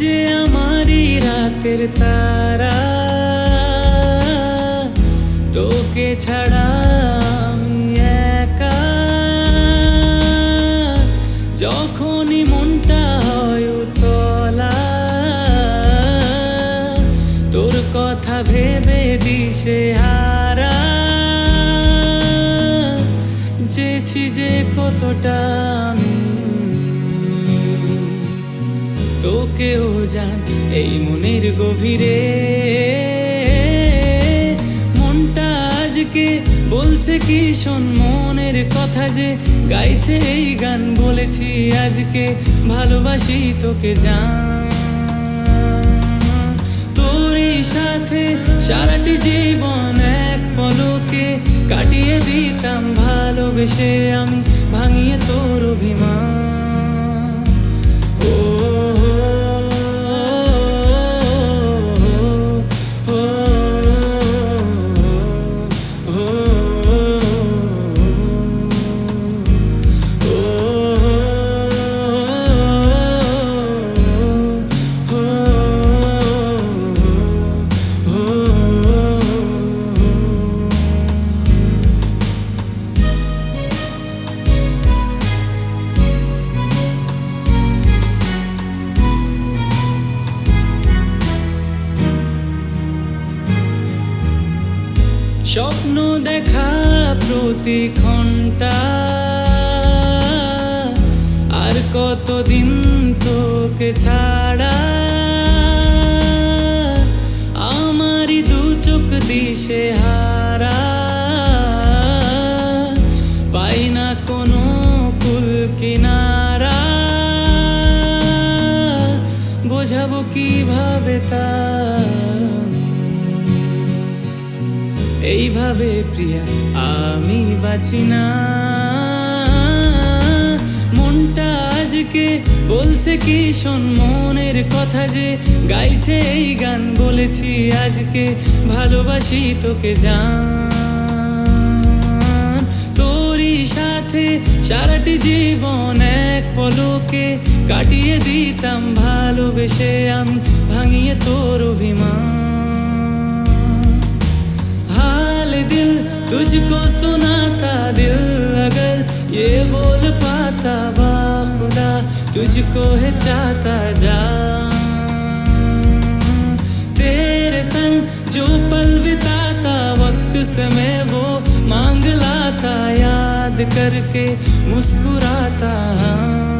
যে আমারই রাতের তারা, তোকে ছাড়া আমি একা। যখনই মনটা হয় উতলা, তোর কথা ভেবে দিশে হারা। চেয়েছি যে কতটা আমি জান এই মনের গভীরে। মনটা আজকে বলছে কি শোন, মনের কথা যে গাইছে এই গান বলেছি আজকে, ভালোবাসি তোকে জান। সাথে সারাটি জীবন এক পলকে কাটিয়ে দিতাম, ভালোবেসে আমি ভাঙিয়ে তোর অভিমান স্বপ্ন দেখা প্রতি ঘণ্টা আর কতদিন তোকে ছাড়া? আমারই দু চোখ দিশে হারা। পাই না কোনো কুল কিনারা। বোঝাবো কীভাবে তা এইভাবে প্রিয়া, আমি বাঁচি না। মনটা আজকে বলছে কি শোন, মনের কথা যে গাইছে এই গান বলেছি আজকে, ভালোবাসি তোকে জান। তোরই সাথে সারাটি জীবন এক পলকে কাটিয়ে দিতাম ভালোবেসে, আমি ভাঙিয়ে তোর तुझको सुनाता दिल अगर ये बोल पाता बा खुदा तुझको है चाहता जा तेरे संग जो पल बिताता, वक्त से मैं वो मांग लाता, याद करके मुस्कुराता ओ